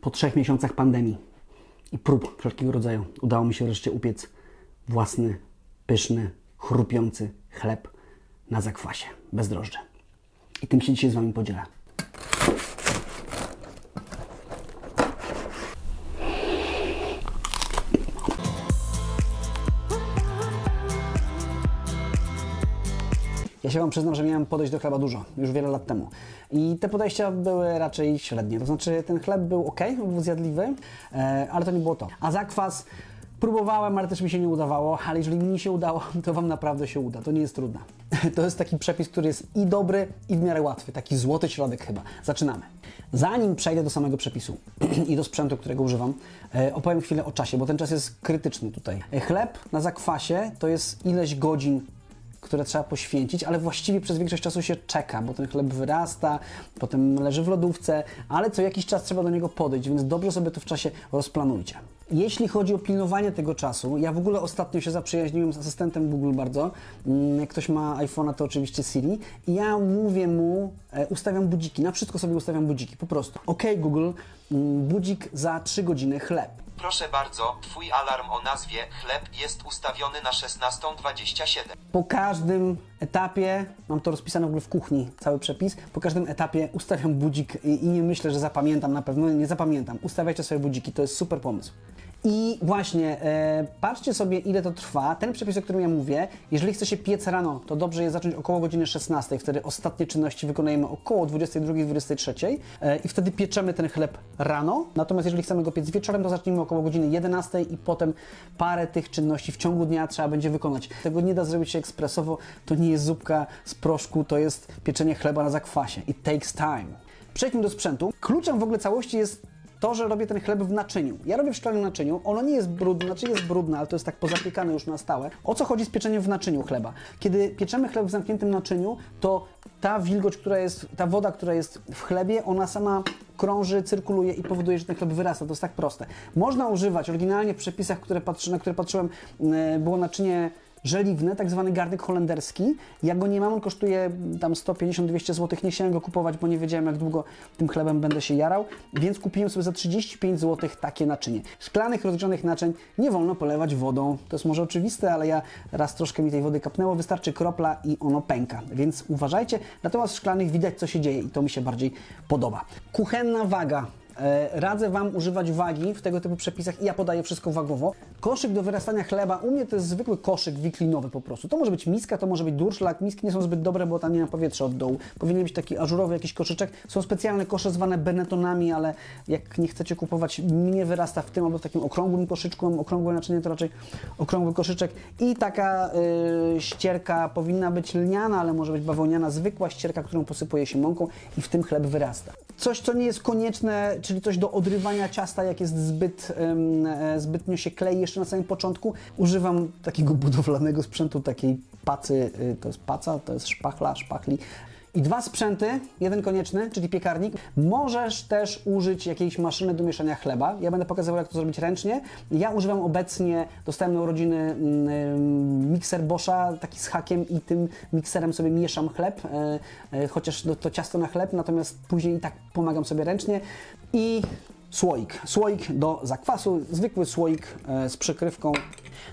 Po trzech miesiącach pandemii i prób wszelkiego rodzaju udało mi się wreszcie upiec własny, pyszny, chrupiący chleb na zakwasie, bez drożdży. I tym się dzisiaj z Wami podzielę. Ja się Wam przyznam, że miałem podejść do chleba dużo, już wiele lat temu. I te podejścia były raczej średnie. To znaczy, ten chleb był ok, był zjadliwy, e, ale to nie było to. A zakwas próbowałem, ale też mi się nie udawało. Ale jeżeli mi się udało, to Wam naprawdę się uda. To nie jest trudne. To jest taki przepis, który jest i dobry, i w miarę łatwy. Taki złoty środek chyba. Zaczynamy. Zanim przejdę do samego przepisu i do sprzętu, którego używam, e, opowiem chwilę o czasie, bo ten czas jest krytyczny tutaj. E, Chleb na zakwasie to jest ileś godzin które trzeba poświęcić, ale właściwie przez większość czasu się czeka, bo ten chleb wyrasta, potem leży w lodówce, ale co jakiś czas trzeba do niego podejść, więc dobrze sobie to w czasie rozplanujcie. Jeśli chodzi o pilnowanie tego czasu, ja w ogóle ostatnio się zaprzyjaźniłem z asystentem Google bardzo. Mm, Jak ktoś ma iPhone'a, to oczywiście Siri. I ja mówię mu, e, ustawiam budziki, na wszystko sobie ustawiam budziki, po prostu. OK Google, mm, budzik za 3 godziny chleb. Proszę bardzo, twój alarm o nazwie chleb jest ustawiony na 16.27. Po każdym etapie, mam to rozpisane w ogóle w kuchni, cały przepis, po każdym etapie ustawiam budzik i, i nie myślę, że zapamiętam na pewno, nie zapamiętam. Ustawiajcie sobie budziki, to jest super pomysł. I właśnie, e, patrzcie sobie ile to trwa. Ten przepis, o którym ja mówię, jeżeli chce się piec rano, to dobrze jest zacząć około godziny 16, wtedy ostatnie czynności wykonujemy około 22-23 e, i wtedy pieczemy ten chleb rano. Natomiast jeżeli chcemy go piec wieczorem, to zacznijmy około godziny 11 i potem parę tych czynności w ciągu dnia trzeba będzie wykonać. Tego nie da zrobić się ekspresowo, to nie jest zupka z proszku, to jest pieczenie chleba na zakwasie. It takes time. Przejdźmy do sprzętu. Kluczem w ogóle całości jest to, że robię ten chleb w naczyniu. Ja robię w szklanym naczyniu, ono nie jest brudne, znaczy jest brudne, ale to jest tak pozapiekane już na stałe. O co chodzi z pieczeniem w naczyniu chleba? Kiedy pieczemy chleb w zamkniętym naczyniu, to ta wilgoć, która jest, ta woda, która jest w chlebie, ona sama krąży, cyrkuluje i powoduje, że ten chleb wyrasta. To jest tak proste. Można używać, oryginalnie w przepisach, które patrzy, na które patrzyłem, e, było naczynie żeliwne, tak zwany garnek holenderski. Ja go nie mam, on kosztuje mm, tam 150-200 zł. Nie chciałem go kupować, bo nie wiedziałem, jak długo tym chlebem będę się jarał, więc kupiłem sobie za 35 zł takie naczynie. Szklanych, rozgrzanych naczyń nie wolno polewać wodą. To jest może oczywiste, ale ja raz troszkę mi tej wody kapnęło, wystarczy kropla i ono pęka, więc uważajcie. Natomiast w szklanych widać, co się dzieje i to mi się bardziej podoba. Kuchenna waga. E, Radzę Wam używać wagi w tego typu przepisach i ja podaję wszystko wagowo. Koszyk do wyrastania chleba, u mnie to jest zwykły koszyk wiklinowy po prostu. To może być miska, to może być durszlak. Miski nie są zbyt dobre, bo tam nie ma powietrza od dołu. Powinien być taki ażurowy jakiś koszyczek. Są specjalne kosze zwane benetonami, ale jak nie chcecie kupować, mnie wyrasta w tym albo w takim okrągłym koszyczku. Mam okrągłe naczynie, to raczej okrągły koszyczek. I taka y, ścierka powinna być lniana, ale może być bawełniana, zwykła ścierka, którą posypuje się mąką i w tym chleb wyrasta. Coś, co nie jest konieczne, czyli coś do odrywania ciasta, jak jest zbyt, e, zbytnio się klei jeszcze na samym początku. Używam takiego budowlanego sprzętu, takiej pacy, y, to jest paca, to jest szpachla, szpachli. I dwa sprzęty, jeden konieczny, czyli piekarnik. Możesz też użyć jakiejś maszyny do mieszania chleba. Ja będę pokazywał, jak to zrobić ręcznie. Ja używam obecnie, na urodziny mm, mikser Boscha, taki z hakiem i tym mikserem sobie mieszam chleb, e, e, chociaż to, to ciasto na chleb, natomiast później i tak pomagam sobie ręcznie. I słoik. Słoik do zakwasu, zwykły słoik e, z przykrywką.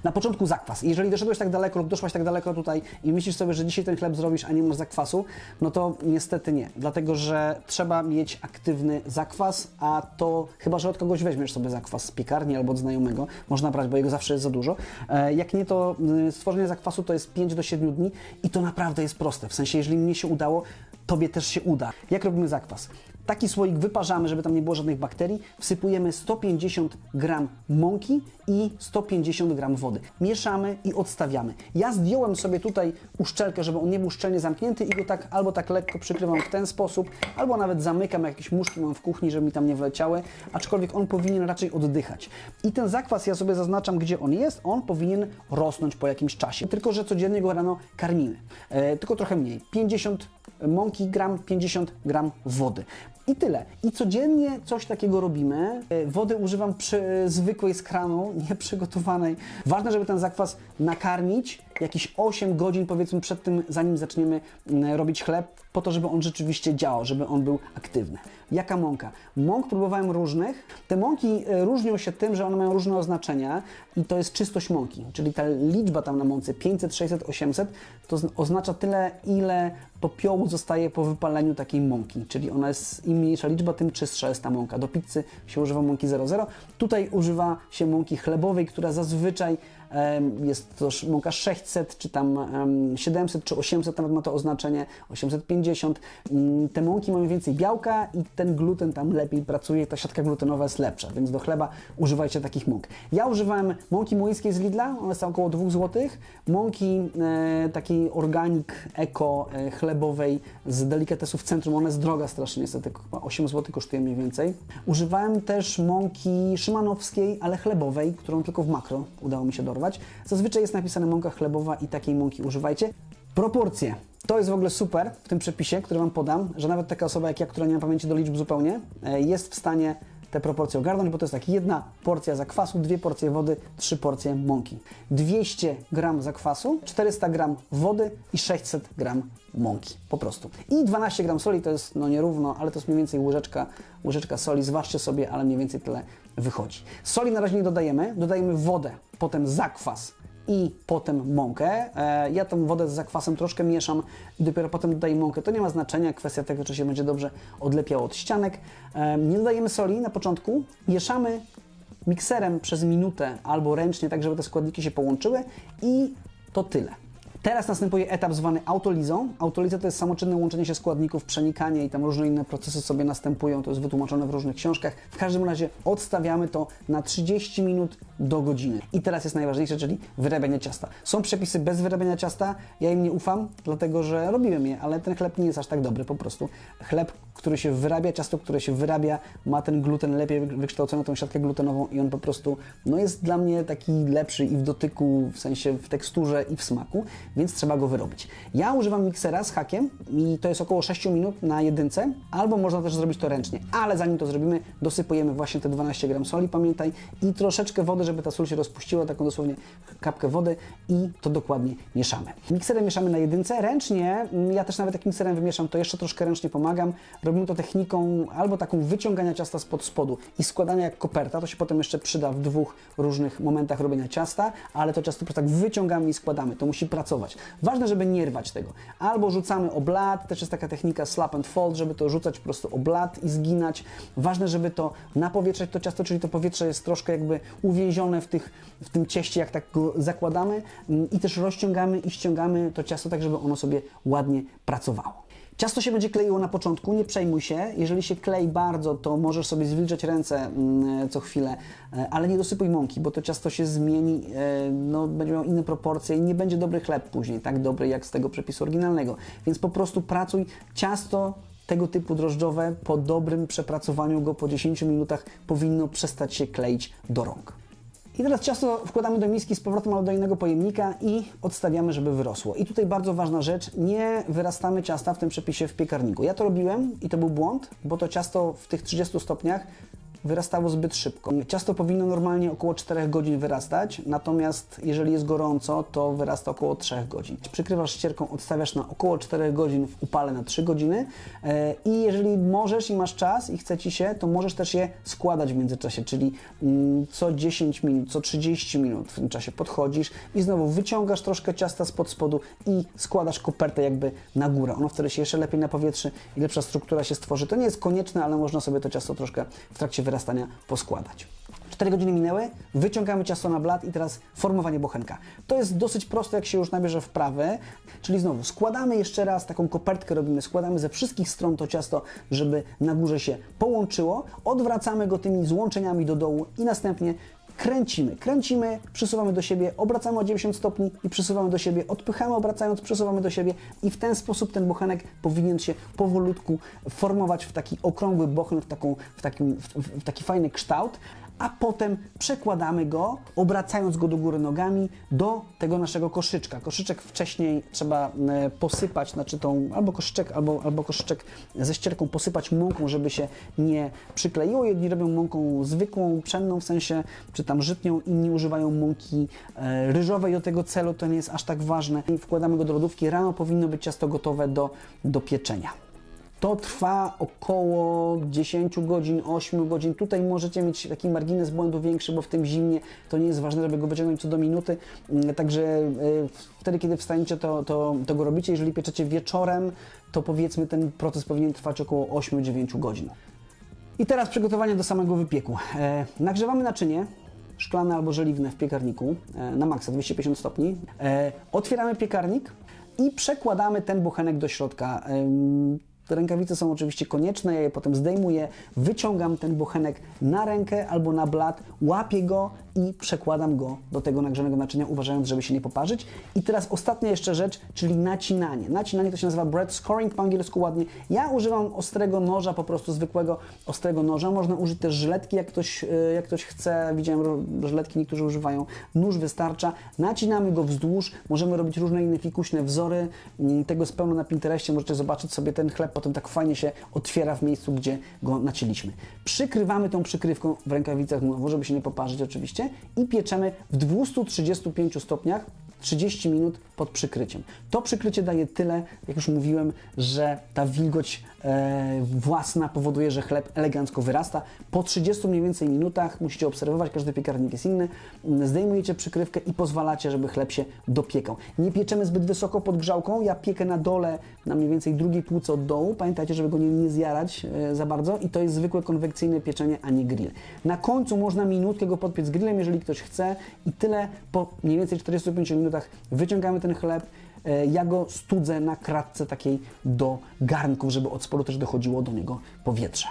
Na początku zakwas. Jeżeli doszedłeś tak daleko lub doszłaś tak daleko tutaj i myślisz sobie, że dzisiaj ten chleb zrobisz, a nie masz zakwasu, no to niestety nie. Dlatego, że trzeba mieć aktywny zakwas, a to chyba, że od kogoś weźmiesz sobie zakwas z piekarni albo od znajomego. Można brać, bo jego zawsze jest za dużo. E, Jak nie, to y, stworzenie zakwasu to jest 5 do 7 dni i to naprawdę jest proste. W sensie, jeżeli mnie się udało, tobie też się uda. Jak robimy zakwas? Taki słoik wyparzamy, żeby tam nie było żadnych bakterii. Wsypujemy 150 gram mąki i 150 gram wody. Mieszamy i odstawiamy. Ja zdjąłem sobie tutaj uszczelkę, żeby on nie był szczelnie zamknięty i go tak albo tak lekko przykrywam w ten sposób, albo nawet zamykam, jak jakieś muszki mam w kuchni, żeby mi tam nie wleciały, aczkolwiek on powinien raczej oddychać. I ten zakwas ja sobie zaznaczam, gdzie on jest, on powinien rosnąć po jakimś czasie. Tylko, że codziennie go rano karmimy. E, tylko trochę mniej. 50 mąki gram, 50 gram wody. I tyle. I codziennie coś takiego robimy. E, Wody używam przy, zwykłej z kranu, nie przygotowanej. Ważne, żeby ten zakwas nakarmić jakieś 8 godzin powiedzmy przed tym, zanim zaczniemy mm, robić chleb, po to, żeby on rzeczywiście działał, żeby on był aktywny. Jaka mąka? Mąk próbowałem różnych. Te mąki e, różnią się tym, że one mają różne oznaczenia i to jest czystość mąki, czyli ta liczba tam na mące 500, 600, 800 to oznacza tyle, ile popiołu zostaje po wypaleniu takiej mąki, czyli ona jest, im mniejsza liczba, tym czystsza jest ta mąka. Do pizzy się używa mąki 00. Tutaj używa się mąki chlebowej, która zazwyczaj jest to mąka 600, czy tam em, 700, czy 800, nawet ma to oznaczenie, 850. Mm, Te mąki mają więcej białka i ten gluten tam lepiej pracuje, ta siatka glutenowa jest lepsza, więc do chleba używajcie takich mąk. Ja używałem mąki młyńskiej z Lidla, ona jest około 2 zł, mąki e, takiej organic, eko, e, chlebowej z delikatesów centrum, ona jest droga strasznie, niestety chyba 8 zł kosztuje mniej więcej. Używałem też mąki szymanowskiej, ale chlebowej, którą tylko w makro udało mi się dorwać. Zazwyczaj jest napisane mąka chlebowa i takiej mąki używajcie. Proporcje. To jest w ogóle super w tym przepisie, który Wam podam, że nawet taka osoba jak ja, która nie ma pamięci do liczb zupełnie, e, jest w stanie te proporcje ogarnąć, bo to jest tak jedna porcja zakwasu, dwie porcje wody, trzy porcje mąki. 200 gram zakwasu, 400 gram wody i 600 gram mąki, po prostu. I 12 gram soli, to jest no nierówno, ale to jest mniej więcej łyżeczka, łyżeczka soli, zważcie sobie, ale mniej więcej tyle wychodzi. Soli na razie nie dodajemy, dodajemy wodę, potem zakwas, i potem mąkę. E, Ja tą wodę z zakwasem troszkę mieszam i dopiero potem dodaję mąkę. To nie ma znaczenia, kwestia tego, czy się będzie dobrze odlepiało od ścianek. E, Nie dodajemy soli na początku, mieszamy mikserem przez minutę albo ręcznie, tak żeby te składniki się połączyły i to tyle. Teraz następuje etap zwany autolizą. Autoliza to jest samoczynne łączenie się składników, przenikanie i tam różne inne procesy sobie następują. To jest wytłumaczone w różnych książkach. W każdym razie odstawiamy to na 30 minut do godziny. I teraz jest najważniejsze, czyli wyrabianie ciasta. Są przepisy bez wyrabiania ciasta. Ja im nie ufam, dlatego że robiłem je, ale ten chleb nie jest aż tak dobry po prostu. Chleb, który się wyrabia, ciasto, które się wyrabia, ma ten gluten lepiej wy- wykształconą, tą siatkę glutenową i on po prostu no jest dla mnie taki lepszy i w dotyku, w sensie w teksturze i w smaku, więc trzeba go wyrobić. Ja używam miksera z hakiem i to jest około 6 minut na jedynce, albo można też zrobić to ręcznie, ale zanim to zrobimy, dosypujemy właśnie te 12 gram soli, pamiętaj, i troszeczkę wody, żeby ta sól się rozpuściła, taką dosłownie kapkę wody i to dokładnie mieszamy. Mikserem mieszamy na jedynce, ręcznie, mm, ja też nawet jak mikserem wymieszam, to jeszcze troszkę ręcznie pomagam. Robimy to techniką albo taką wyciągania ciasta spod spodu i składania jak koperta, to się potem jeszcze przyda w dwóch różnych momentach robienia ciasta, ale to ciasto po prostu tak wyciągamy i składamy, to musi pracować. Ważne, żeby nie rwać tego. Albo rzucamy o blat, też jest taka technika slap and fold, żeby to rzucać po prostu o blat i zginać. Ważne, żeby to napowietrzać to ciasto, czyli to powietrze jest troszkę jakby uwięzione w, tych, w tym cieście, jak tak go zakładamy mm, i też rozciągamy i ściągamy to ciasto tak, żeby ono sobie ładnie pracowało. Ciasto się będzie kleiło na początku, nie przejmuj się. Jeżeli się klei bardzo, to możesz sobie zwilżać ręce mm, co chwilę, e, ale nie dosypuj mąki, bo to ciasto się zmieni, e, no, będzie miało inne proporcje i nie będzie dobry chleb później, tak dobry jak z tego przepisu oryginalnego. Więc po prostu pracuj. Ciasto tego typu drożdżowe po dobrym przepracowaniu go po 10 minutach powinno przestać się kleić do rąk. I teraz ciasto wkładamy do miski z powrotem albo do innego pojemnika i odstawiamy, żeby wyrosło. I tutaj bardzo ważna rzecz, nie wyrastamy ciasta w tym przepisie w piekarniku. Ja to robiłem i to był błąd, bo to ciasto w tych 30 stopniach wyrastało zbyt szybko. Ciasto powinno normalnie około 4 godzin wyrastać, natomiast jeżeli jest gorąco, to wyrasta około 3 godzin. Przykrywasz ścierką, odstawiasz na około 4 godzin w upale na 3 godziny e, i jeżeli możesz i masz czas i chce Ci się, to możesz też je składać w międzyczasie, czyli mm, co 10 minut, co 30 minut w tym czasie podchodzisz i znowu wyciągasz troszkę ciasta spod spodu i składasz kopertę jakby na górę. Ono wtedy się jeszcze lepiej napowietrzy i lepsza struktura się stworzy. To nie jest konieczne, ale można sobie to ciasto troszkę w trakcie wyrastania poskładać. 4 godziny minęły, wyciągamy ciasto na blat i teraz formowanie bochenka. To jest dosyć proste, jak się już nabierze wprawy, czyli znowu składamy jeszcze raz, taką kopertkę robimy, składamy ze wszystkich stron to ciasto, żeby na górze się połączyło, odwracamy go tymi złączeniami do dołu i następnie kręcimy, kręcimy, przysuwamy do siebie, obracamy o 90 stopni i przysuwamy do siebie, odpychamy obracając, przesuwamy do siebie i w ten sposób ten bochenek powinien się powolutku formować w taki okrągły bochen, w, taką, w, takim, w, w taki fajny kształt. A potem przekładamy go, obracając go do góry nogami, do tego naszego koszyczka. Koszyczek wcześniej trzeba e, posypać, znaczy tą albo koszyczek, albo, albo koszyczek ze ścierką posypać mąką, żeby się nie przykleiło. Jedni robią mąką zwykłą, pszenną w sensie, czy tam żytnią, inni używają mąki e, ryżowej do tego celu, to nie jest aż tak ważne. Wkładamy go do lodówki, rano powinno być ciasto gotowe do, do pieczenia. To trwa około 10 godzin, 8 godzin. Tutaj możecie mieć taki margines błędu większy, bo w tym zimnie to nie jest ważne, żeby go wyciągnąć co do minuty. Mm, Także e, wtedy, kiedy wstaniecie, to, to, to go robicie. Jeżeli pieczecie wieczorem, to powiedzmy ten proces powinien trwać około 8-9 godzin. I teraz przygotowanie do samego wypieku. E, nagrzewamy naczynie, szklane albo żeliwne w piekarniku e, na maksa 250 stopni. E, otwieramy piekarnik i przekładamy ten bochenek do środka. Te rękawice są oczywiście konieczne, ja je potem zdejmuję, wyciągam ten bochenek na rękę albo na blat, łapię go i przekładam go do tego nagrzanego naczynia, uważając, żeby się nie poparzyć. I teraz ostatnia jeszcze rzecz, czyli nacinanie. Nacinanie to się nazywa bread scoring po angielsku ładnie. Ja używam ostrego noża, po prostu zwykłego ostrego noża. Można użyć też żyletki, jak ktoś, e, jak ktoś chce. Widziałem żyletki, niektórzy używają. Nóż wystarcza. Nacinamy go wzdłuż. Możemy robić różne inne fikuśne wzory. Mm, Tego jest pełno na Pinterestie. Możecie zobaczyć sobie ten chleb, potem tak fajnie się otwiera w miejscu, gdzie go nacięliśmy. Przykrywamy tą przykrywką w rękawicach znowu, żeby się nie poparzyć oczywiście i pieczemy w 235 stopniach 30 minut pod przykryciem. To przykrycie daje tyle, jak już mówiłem, że ta wilgoć e, własna powoduje, że chleb elegancko wyrasta. Po 30 mniej więcej minutach musicie obserwować, każdy piekarnik jest inny. Zdejmujecie przykrywkę i pozwalacie, żeby chleb się dopiekał. Nie pieczemy zbyt wysoko pod grzałką. Ja piekę na dole, na mniej więcej drugiej półce od dołu. Pamiętajcie, żeby go nie, nie zjarać e, za bardzo. I to jest zwykłe konwekcyjne pieczenie, a nie grill. Na końcu można minutkę go podpiec grillem, jeżeli ktoś chce. I tyle po mniej więcej 45 minutach wyciągamy ten chleb. E, Ja go studzę na kratce takiej do garnków, żeby od spodu też dochodziło do niego powietrze.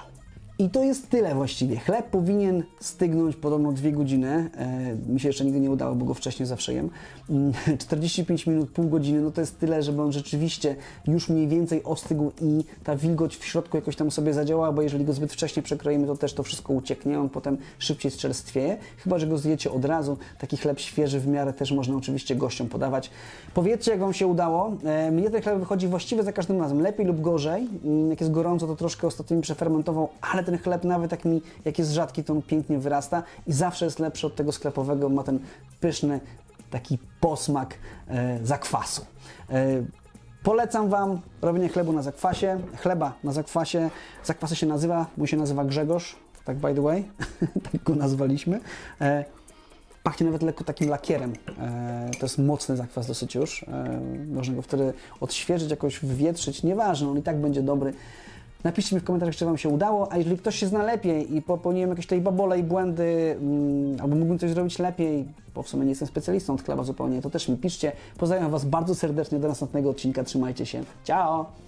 I to jest tyle właściwie. Chleb powinien stygnąć podobno dwie godziny. E, mi się jeszcze nigdy nie udało, bo go wcześniej zawsze jem. Mm, 45 minut, pół godziny, no to jest tyle, żeby on rzeczywiście już mniej więcej ostygł i ta wilgoć w środku jakoś tam sobie zadziałała, bo jeżeli go zbyt wcześnie przekroimy, to też to wszystko ucieknie, on potem szybciej strzelstwieje. Chyba, że go zjecie od razu. Taki chleb świeży w miarę też można oczywiście gościom podawać. Powiedzcie, jak Wam się udało. E, mnie ten chleb wychodzi właściwie za każdym razem. Lepiej lub gorzej. Mm, Jak jest gorąco, to troszkę ostatnio przefermentował, ale ten chleb nawet jak, mi, jak jest rzadki, to on pięknie wyrasta i zawsze jest lepszy od tego sklepowego. Ma ten pyszny taki posmak e, zakwasu. E, Polecam Wam robienie chlebu na zakwasie, chleba na zakwasie. Zakwasy się nazywa, mój się nazywa Grzegorz, tak by the way, tak go nazwaliśmy. E, Pachnie nawet lekko takim lakierem. E, to jest mocny zakwas dosyć już. E, można go wtedy odświeżyć, jakoś wywietrzyć. Nieważne, on i tak będzie dobry. Napiszcie mi w komentarzach, czy Wam się udało, a jeżeli ktoś się zna lepiej i popełniłem jakieś tutaj babole i błędy, mm, albo mógłbym coś zrobić lepiej, bo w sumie nie jestem specjalistą od chleba zupełnie, to też mi piszcie. Pozdrawiam Was bardzo serdecznie do następnego odcinka. Trzymajcie się. Ciao!